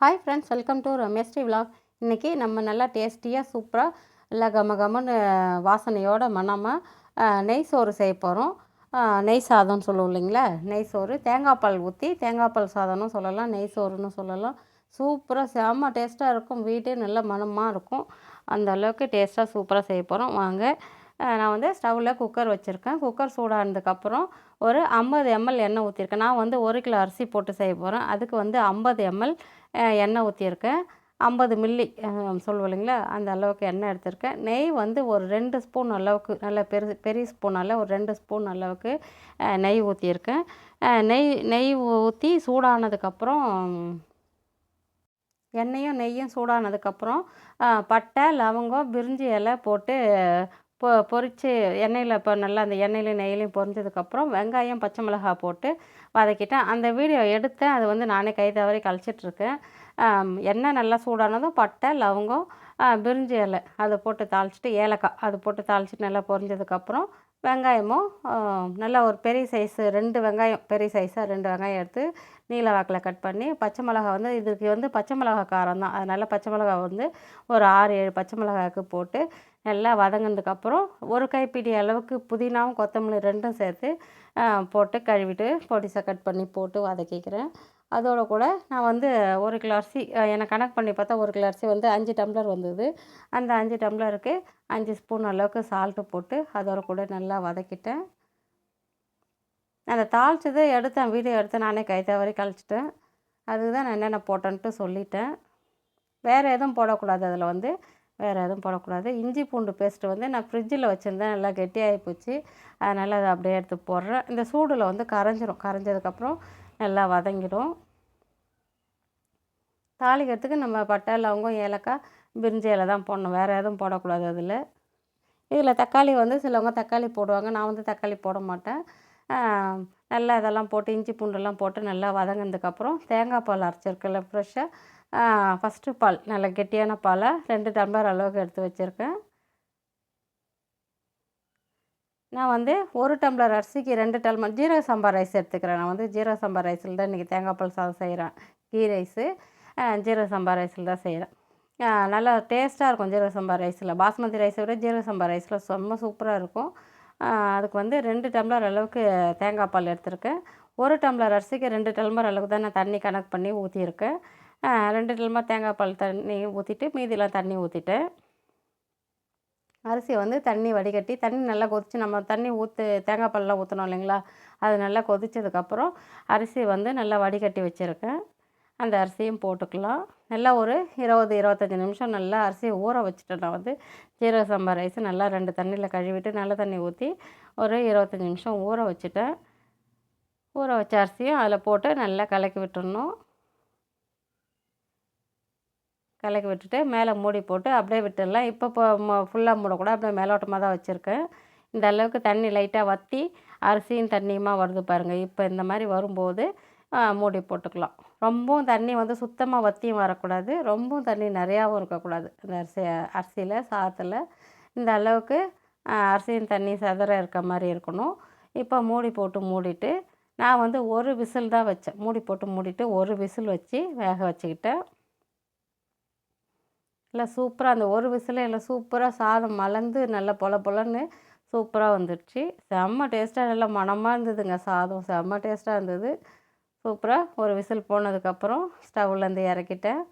Hi friends welcome to ரமேஸ்டி vlog இன்றைக்கி நம்ம நல்லா டேஸ்டியாக சூப்பராக நல்லா கம கமன்னு வாசனையோட மணமாக நெய் சோறு செய்ய போகிறோம் நெய் சாதம்னு சொல்லுவோம் இல்லைங்களா? நெய் சோறு. தேங்காய் பால் ஊற்றி தேங்காய் பால் சாதம்னு சொல்லலாம் நெய் சோறுன்னு சொல்லலாம். சூப்பராக செம்ம டேஸ்ட்டாக இருக்கும். வீட்டே நல்ல மணமாக இருக்கும். அந்த அளவுக்கு டேஸ்ட்டாக சூப்பராக செய்ய போகிறோம் வாங்க நான் வந்து ஸ்டவ்வில் குக்கர் வச்சுருக்கேன். குக்கர் சூடானதுக்கப்புறம் ஒரு ஐம்பது எம்எல் எண்ணெய் ஊற்றிருக்கேன் நான் வந்து ஒரு கிலோ அரிசி போட்டு செய்ய போகிறேன் அதுக்கு வந்து ஐம்பது எம்எல் எண்ணெய் ஊற்றிருக்கேன் ஐம்பது மில்லி சொல்லுவோம் இல்லைங்களா? அந்த அளவுக்கு எண்ணெய் எடுத்திருக்கேன். நெய் வந்து ஒரு ரெண்டு ஸ்பூன் அளவுக்கு நல்ல பெரு பெரிய ஸ்பூனால் ஒரு ரெண்டு ஸ்பூன் அளவுக்கு நெய் ஊற்றியிருக்கேன் நெய் நெய் ஊற்றி சூடானதுக்கப்புறம் எண்ணெயும் நெய்யும் சூடானதுக்கப்புறம் பட்டை லவங்கம் பிரிஞ்சி இலை போட்டு பொ பொரித்து எண்ணெயில் இப்போ நல்லா அந்த எண்ணெயிலையும் நெய்லையும் பொரிஞ்சதுக்கப்புறம் வெங்காயம் பச்சை மிளகாய் போட்டு வதக்கிட்டேன். அந்த வீடியோ எடுத்தேன். அது வந்து நானே கை தவறி கழிச்சிட்ருக்கேன் எண்ணெய் நல்லா சூடானதும் பட்டை லவங்கம் பிரிஞ்சி இலை அதை போட்டு தாளிச்சிட்டு ஏலக்காய் அது போட்டு தாளிச்சிட்டு நல்லா பொரிஞ்சதுக்கப்புறம் வெங்காயமும் நல்லா ஒரு பெரிய சைஸு ரெண்டு வெங்காயம் பெரிய சைஸாக ரெண்டு வெங்காயம் எடுத்து நீல வாக்கில் கட் பண்ணி பச்சை மிளகா வந்து இதுக்கு வந்து பச்சை மிளகா காரம் தான். அதனால் பச்சை மிளகா வந்து ஒரு ஆறு ஏழு பச்சை மிளகாய்க்கு போட்டு நல்லா வதங்கினதுக்கப்புறம் ஒரு கைப்பிடி அளவுக்கு புதினாவும் கொத்தமல்லி ரெண்டும் சேர்த்து போட்டு கழுவிட்டு பொடிசாக கட் பண்ணி போட்டு வதக்கிக்கிறேன். அதோட கூட நான் வந்து ஒரு கிலோ அரிசி எனக்கு கணக்கு பண்ணி பார்த்தா ஒரு கிலோ அரிசி வந்து அஞ்சு டம்ளர் வந்தது. அந்த அஞ்சு டம்ளருக்கு அஞ்சு ஸ்பூன் அளவுக்கு சால்ட்டு போட்டு அதோட கூட நல்லா வதக்கிட்டேன். அந்த தாளிச்சதை எடுத்தேன் வீடியோ எடுத்து நானே கை தவறி கழிச்சிட்டேன். அதுதான் நான் என்னென்ன போட்டேன்ட்டு சொல்லிட்டேன். வேறு எதுவும் போடக்கூடாது அதில் வந்து. வேறு எதுவும் போடக்கூடாது. இஞ்சி பூண்டு பேஸ்ட்டு வந்து நான் ஃப்ரிட்ஜில் வச்சுருந்தேன். நல்லா கெட்டியாகி போச்சு. அதனால் அதை அப்படியே எடுத்து போடுறேன். இந்த சூடில் வந்து கரைஞ்சிரும். கரைஞ்சதுக்கப்புறம் நல்லா வதங்கிடும். தாளிக்கிறதுக்கு நம்ம பட்டை லவங்கம் ஏலக்காய் பிரிஞ்சி இலை தான் போடணும். வேறு எதுவும் போடக்கூடாது அதில். இதில் தக்காளி வந்து சிலவங்க தக்காளி போடுவாங்க. நான் வந்து தக்காளி போட மாட்டேன். நல்லா இதெல்லாம் போட்டு இஞ்சி பூண்டெல்லாம் போட்டு நல்லா வதங்கினதுக்கப்புறம் தேங்காய் பால் அரைச்சிருக்கல ஃப்ரெஷ்ஷாக. ஃபஸ்ட்டு பால் நல்லா கெட்டியான பாலை ரெண்டு டம்ளர் அளவுக்கு எடுத்து வச்சுருக்கேன். நான் வந்து ஒரு டம்ளர் அரிசிக்கு ரெண்டு டம்ளர் ஜீரக சாம்பார் ரைஸ் எடுத்துக்கிறேன். நான் வந்து ஜீரக சாம்பார் ரைஸில் தான் இன்றைக்கி தேங்காய் பால் சாதம் செய்கிறேன் கீ ரைஸு ஜீரக சாம்பார் ரைஸில் தான் செய்கிறேன் நல்லா டேஸ்ட்டாக இருக்கும் ஜீரக சாம்பார் ரைஸில். பாஸ்மதி ரைஸை விட ஜீரக சாம்பார் ரைஸில் செம்ம சூப்பராக இருக்கும். அதுக்கு வந்து ரெண்டு டம்ளர் அளவுக்கு தேங்காய் பால் எடுத்திருக்கேன். ஒரு டம்ளர் அரிசிக்கு ரெண்டு டம்ளர் அளவுக்கு தான் நான் தண்ணி கணக்கு பண்ணி ஊற்றியிருக்கேன் ரெண்டு டம்ளர் தேங்காய் பால் தண்ணி ஊற்றிட்டு மீதிலாம் தண்ணி ஊற்றிட்டேன் அரிசியை வந்து தண்ணி வடிகட்டி தண்ணி நல்லா கொதித்து நம்ம தண்ணி ஊற்று தேங்காய் பால்லாம் ஊற்றணும் இல்லைங்களா? அது நல்லா கொதித்ததுக்கப்புறம் அரிசி வந்து நல்லா வடிகட்டி வச்சுருக்கேன். அந்த அரிசியும் போட்டுக்கலாம். நல்லா ஒரு இருபது இருபத்தஞ்சி நிமிஷம் நல்லா அரிசியை ஊற வச்சுட்டேன் நான் வந்து ஜீரக சாம்பார் ரைஸ் நல்லா ரெண்டு தண்ணியில் கழுவிட்டு நல்ல தண்ணி ஊற்றி ஒரு இருபத்தஞ்சி நிமிஷம் ஊற வச்சுட்டேன். ஊற வச்ச அரிசியும் அதில் போட்டு நல்லா கலக்கி விட்டுடணும் கலக்கி விட்டுட்டு மேலே மூடி போட்டு அப்படியே விட்டுடலாம். இப்போ இப்போ ஃபுல்லாக மூடக்கூட அப்படியே மேலோட்டமாக தான் வச்சுருக்கேன். இந்த அளவுக்கு தண்ணி லைட்டாக வற்றி அரிசியும் தண்ணியுமா வருது பாருங்கள் இப்போ இந்த மாதிரி வரும்போது மூடி போட்டுக்கலாம். ரொம்பவும் தண்ணி வந்து சுத்தமாக வற்றியும் வரக்கூடாது. ரொம்பவும் தண்ணி நிறையாவும் இருக்கக்கூடாது. அந்த அரிசி அரிசியில் சாதத்தில் இந்த அளவுக்கு அரிசியும் தண்ணி சதுர இருக்க மாதிரி இருக்கணும். இப்போ மூடி போட்டு மூடிட்டு நான் வந்து ஒரு விசில் தான் வச்சேன். மூடி போட்டு மூடிட்டு ஒரு விசில் வச்சு வேக வச்சுக்கிட்டேன். எல்லாம் சூப்பராக அந்த ஒரு விசில் இல்லை சூப்பராக சாதம் மலர்ந்து நல்லா பொல பொலன்னு சூப்பராக வந்துடுச்சு. செம்ம டேஸ்ட்டாக நல்லா மணமாக இருந்ததுங்க சாதம். செம்ம டேஸ்ட்டாக இருந்தது. சூப்பராக ஒரு விசில் போனதுக்கப்புறம் ஸ்டவ்லேருந்து இறக்கிட்டேன்.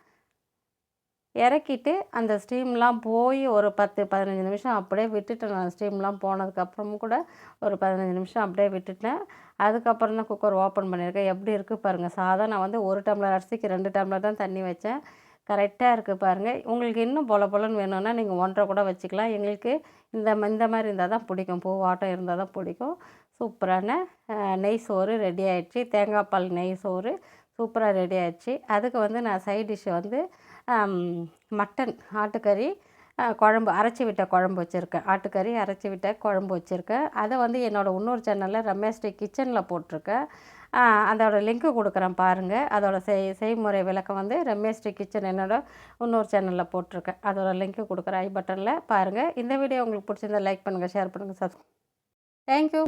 இறக்கிட்டு அந்த ஸ்டீம்லாம் போய் ஒரு பத்து பதினஞ்சு நிமிஷம் அப்படியே விட்டுட்டேன் நான். ஸ்டீம்லாம் போனதுக்கப்புறமும் கூட ஒரு பதினஞ்சு நிமிஷம் அப்படியே விட்டுட்டேன். அதுக்கப்புறம் தான் குக்கர் ஓப்பன் பண்ணியிருக்கேன். எப்படி இருக்குது பாருங்கள் சாதம் நான் வந்து ஒரு டம்ளர் அரிசிக்கு ரெண்டு டம்ளர் தான் தண்ணி வச்சேன். கரெக்டாக இருக்குது பாருங்கள் உங்களுக்கு இன்னும் பொல பொலன்னு வேணும்னா நீங்கள் ஒன்றரை கூட வச்சுக்கலாம். எங்களுக்கு இந்த இந்த மாதிரி இருந்தால் தான் பிடிக்கும். பூவாட்டம் இருந்தால் தான் பிடிக்கும். சூப்பரான நெய் சோறு ரெடி ஆகிடுச்சு தேங்காய் பால் நெய் சோறு சூப்பராக ரெடி ஆகிடுச்சு அதுக்கு வந்து நான் சைட் டிஷ்ஷு வந்து மட்டன் ஆட்டுக்கறி குழம்பு அரைச்சி விட்ட குழம்பு வச்சுருக்கேன். ஆட்டுக்கறி அரைச்சி விட்ட குழம்பு வச்சுருக்கேன். அதை வந்து என்னோடய இன்னொரு சேனலில் ரமேஷ்டி கிச்சனில் போட்டிருக்கேன். அதோட லிங்க்கு கொடுக்குறேன் பாருங்கள் அதோட செய் செய்முறை விளக்கம் வந்து ரமேஷ் கிச்சன் என்னோட இன்னொரு சேனலில் போட்டிருக்கேன். அதோட லிங்க்கு கொடுக்குறேன் ஐ பட்டனில் பாருங்கள் இந்த வீடியோ உங்களுக்கு பிடிச்சிருந்தா லைக் பண்ணுங்கள் ஷேர் பண்ணுங்கள் சப்ஸ்கிரைப் தேங்க்யூ